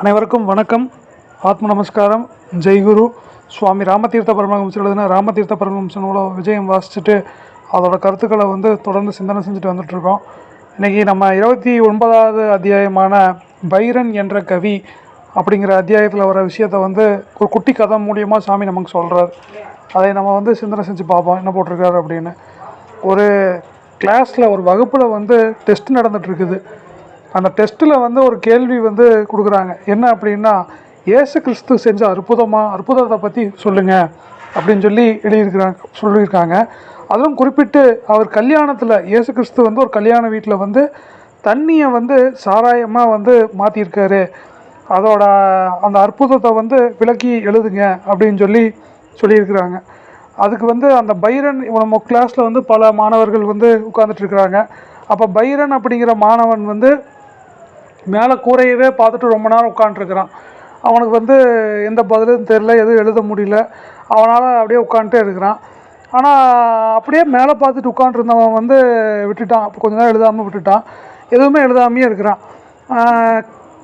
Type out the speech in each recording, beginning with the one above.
அனைவருக்கும் வணக்கம். ஆத்ம நமஸ்காரம். ஜெய்குரு சுவாமி ராமதீர்த்த பரமஹம்சர் எழுதின ராமதீர்த்த பரமஹம்ச விஜயம் வாசிச்சுட்டு அதோட கருத்துக்களை வந்து தொடர்ந்து சிந்தனை செஞ்சுட்டு வந்துட்ருக்கோம் இன்றைக்கி நம்ம இருபத்தி ஒன்பதாவது அத்தியாயமான பைரன் என்ற கவி அப்படிங்கிற அத்தியாயத்தில் வர விஷயத்தை வந்து ஒரு குட்டி கதை மூலியமாக சாமி நமக்கு சொல்கிறார் அதை நம்ம வந்து சிந்தனை செஞ்சு பார்ப்போம். என்ன போட்டிருக்காரு அப்படின்னு. ஒரு கிளாஸில் ஒரு வகுப்பில் வந்து டெஸ்ட் நடந்துகிட்ருக்குது அந்த டெஸ்ட்டில் வந்து ஒரு கேள்வி வந்து கொடுக்குறாங்க. என்ன அப்படின்னா ஏசு கிறிஸ்து செஞ்ச அற்புதமாக அற்புதத்தை பற்றி சொல்லுங்கள் அப்படின்னு சொல்லி எழுதியிருக்கிறாங்க சொல்லியிருக்காங்க. அதுவும் குறிப்பிட்டு அவர் கல்யாணத்தில் இயேசு கிறிஸ்து வந்து ஒரு கல்யாண வீட்டில் வந்து தண்ணியை வந்து சாராயமாக வந்து மாற்றியிருக்காரு அதோட அந்த அற்புதத்தை வந்து விளக்கி எழுதுங்க அப்படின்னு சொல்லி சொல்லியிருக்கிறாங்க. அதுக்கு வந்து அந்த பைரன் நம்ம கிளாஸில் வந்து பல மாணவர்கள் வந்து உட்கார்ந்துட்டு இருக்கிறாங்க. அப்போ பைரன் அப்படிங்கிற மாணவன் வந்து மேலே கூரையவே பார்த்துட்டு ரொம்ப நேரம் உட்காண்ட்ருக்கிறான் அவனுக்கு வந்து எந்த பதிலும் தெரில எதுவும் எழுத முடியல. அவனால் அப்படியே உட்காந்துட்டே இருக்கிறான். ஆனால் அப்படியே மேலே பார்த்துட்டு உட்காண்ட்ருந்தவன் வந்து விட்டுட்டான். அப்போ கொஞ்ச நேரம் எழுதாமல் விட்டுட்டான். எதுவுமே எழுதாமையே இருக்கிறான்.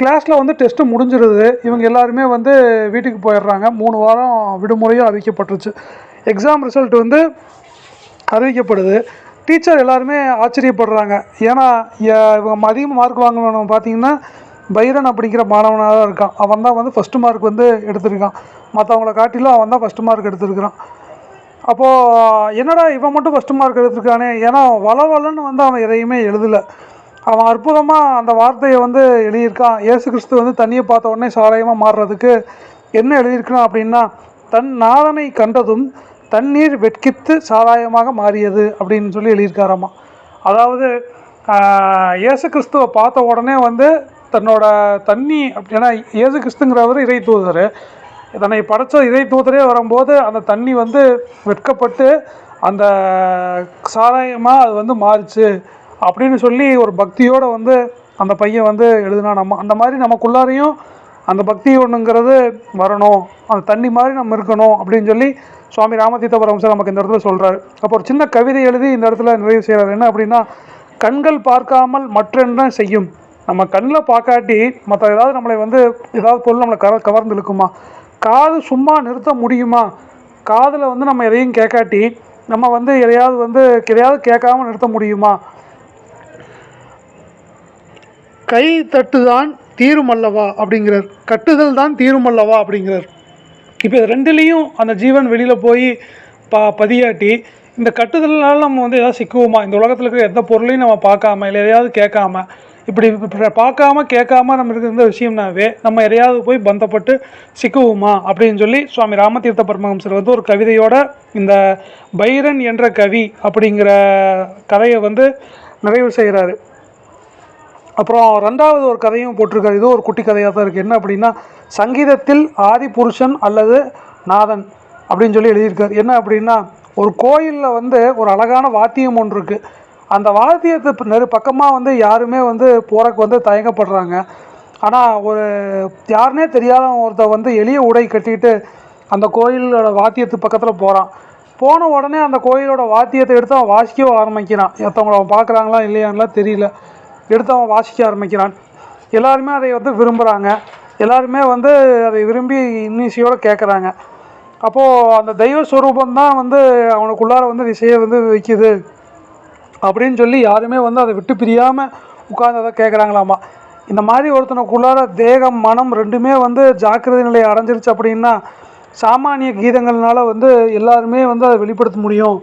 கிளாஸில் வந்து டெஸ்ட்டு முடிஞ்சிருது. இவங்க எல்லாருமே வந்து வீட்டுக்கு போயிடுறாங்க. மூணு வாரம் விடுமுறையும் அறிவிக்கப்பட்டுருச்சு. எக்ஸாம் ரிசல்ட் வந்து அறிவிக்கப்படுது. டீச்சர் எல்லாருமே ஆச்சரியப்படுறாங்க. ஏன்னா இவங்க அதிகமாக மார்க் வாங்கினவன் பார்த்தீங்கன்னா பைரன் அப்படிங்கிற மாணவனாக தான் இருக்கான். அவன் தான் வந்து ஃபஸ்ட்டு மார்க் வந்து எடுத்திருக்கான். மற்றவங்கள காட்டிலும் அவன் தான் ஃபஸ்ட்டு மார்க் எடுத்திருக்கிறான். அப்போது என்னடா இவன் மட்டும் ஃபஸ்ட்டு மார்க் எடுத்திருக்கானே? ஏன்னா வளவலன்னு வந்து அவன் எதையுமே எழுதலை. அவன் அற்புதமாக அந்த வார்த்தையை வந்து எழுதியிருக்கான். ஏசு கிறிஸ்து வந்து தண்ணியை பார்த்த உடனே சாராயமாக மாறுறதுக்கு என்ன எழுதியிருக்கான் அப்படின்னா தன் நாதனை கண்டதும் தண்ணீர் வெட்கித்து சாராயமாக மாறியது அப்படின்னு சொல்லி எழுதியிருக்காராமா. அதாவது இயேசு கிறிஸ்துவை பார்த்த உடனே வந்து தன்னோட தண்ணி அப்படி- ஏன்னா இயேசு கிறிஸ்துங்கிறவர் இறை தூதர். தன்னை படைச்ச இறை தூதரே வரும்போது அந்த தண்ணி வந்து வெட்கப்பட்டு அந்த சாராயமாக அது வந்து மாறிச்சு அப்படின்னு சொல்லி ஒரு பக்தியோடு வந்து அந்த பையன் வந்து எழுதுனா நம்ம அந்த மாதிரி நமக்குள்ளாரையும் அந்த பக்தி ஒன்றுங்கிறது வரணும். அந்த தண்ணி மாதிரி நம்ம இருக்கணும் அப்படின்னு சொல்லி சுவாமி ராமதீர்த்த பரமசர் நமக்கு இந்த இடத்துல சொல்கிறாரு அப்போ ஒரு சின்ன கவிதை எழுதி இந்த இடத்துல நிறைவு செய்கிறார் என்ன அப்படின்னா கண்கள் பார்க்காமல் மற்றென்ன செய்யும்? நம்ம கண்ணில் பார்க்காட்டி மற்ற ஏதாவது நம்மளை வந்து ஏதாவது பொருள் நம்மளை கவர் கவர்ந்து இழுக்குமா? காது சும்மா நிறுத்த முடியுமா? காதில் வந்து நம்ம எதையும் கேட்காட்டி நம்ம வந்து எதையாவது வந்து எதையாவது கேட்காம நிறுத்த முடியுமா? கை தட்டுதான் தீருமல்லவா அப்படிங்கிறார். கட்டுதல் தான் தீரும் அல்லவா அப்படிங்கிறார். இப்போ இது ரெண்டுலேயும் அந்த ஜீவன் வெளியில் போய் பா பதியாட்டி இந்த கட்டுதலால் நம்ம வந்து எதாவது சிக்குவோமா? இந்த உலகத்தில் இருக்கிற எந்த பொருளையும் நம்ம பார்க்காம இல்லை எதையாவது கேட்காம இப்படி இப்படி பார்க்காம கேட்காம நம்ம இருக்கிற விஷயம்னாவே நம்ம எதையாவது போய் பந்தப்பட்டு சிக்குவோமா? அப்படின்னு சொல்லி சுவாமி ராமதீர்த்த பரமஹம்சர் வந்து ஒரு கவிதையோட இந்த பைரன் என்ற கவி அப்படிங்கிற கதையை வந்து நிறைவு செய்கிறாரு. அப்புறம் ரெண்டாவது ஒரு கதையும் போட்டிருக்காரு. இது ஒரு குட்டி கதையாக தான் இருக்குது என்ன அப்படின்னா சங்கீதத்தில் ஆதி புருஷன் அல்லது நாதன் அப்படின்னு சொல்லி எழுதியிருக்காரு. என்ன அப்படின்னா ஒரு கோயிலில் வந்து ஒரு அழகான வாத்தியம் ஒன்று இருக்குது அந்த வாத்தியத்து நெரு பக்கமாக வந்து யாருமே வந்து போகிறக்கு வந்து தயங்கப்படுறாங்க. ஆனால் ஒரு யாருனே தெரியாத ஒருத்தன் வந்து எளிய உடை கட்டிட்டு அந்த கோயிலோட வாத்தியத்து பக்கத்தில் போகிறான் போன உடனே அந்த கோயிலோட வாத்தியத்தை எடுத்து அவன் வாசிக்கவும் ஆரம்பிக்கிறான். எத்தவங்களை அவன் பார்க்குறாங்களா இல்லையான்லாம் தெரியல. எடுத்து அவன் வாசிக்க ஆரம்பிக்கிறான். எல்லாருமே அதை வந்து விரும்புகிறாங்க எல்லாருமே வந்து அதை விரும்பி இன்னிசையோடு கேட்குறாங்க அப்போது அந்த தெய்வ ஸ்வரூபந்தான் வந்து அவனுக்குள்ளார வந்து இசையை வந்து வைக்குது. அப்படின்னு சொல்லி யாருமே வந்து அதை விட்டு பிரியாமல் உட்கார்ந்து அதை கேட்குறாங்களாமா இந்த மாதிரி ஒருத்தனுக்குள்ளார தேகம் மனம் ரெண்டுமே வந்து ஜாக்கிரதை நிலையை அடைஞ்சிருச்சு அப்படின்னா சாமானிய கீதங்கள்னால வந்து எல்லாருமே வந்து அதை வெளிப்படுத்த முடியும்.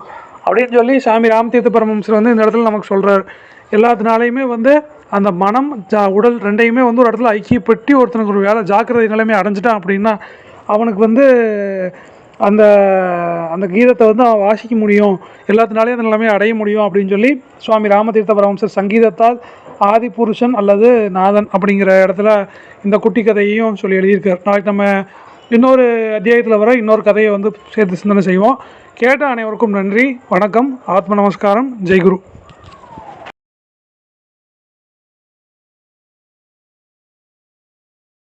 அப்படின்னு சொல்லி சாமி ராமதீர்த்த பரமஹம்சர் வந்து இந்த இடத்துல நமக்கு சொல்கிறார் எல்லாத்தினாலையுமே வந்து அந்த மனம் ஜா உடல் ரெண்டையுமே வந்து ஒரு இடத்துல ஐக்கியப்பட்டு ஒருத்தனுக்கு ஒரு வேலை ஜாக்கிரதை நிலைமை அடைஞ்சிட்டான் அப்படின்னா அவனுக்கு வந்து அந்த அந்த கீதத்தை வந்து அவன் வாசிக்க முடியும். எல்லாத்தினாலையும் அந்த நிலைமையை அடைய முடியும் அப்படின்னு சொல்லி சுவாமி ராமதீர்த்த பரமசர் சங்கீதத்தால் ஆதி புருஷன் அல்லது நாதன் அப்படிங்கிற இடத்துல இந்த குட்டி கதையையும் சொல்லி எழுதியிருக்கார். நாளைக்கு நம்ம இன்னொரு அத்தியாயத்தில் வர இன்னொரு கதையை வந்து சேர்த்து சிந்தனை செய்வோம். கேட்ட அனைவருக்கும் நன்றி. வணக்கம். ஆத்ம நமஸ்காரம். ஜெய்குரு.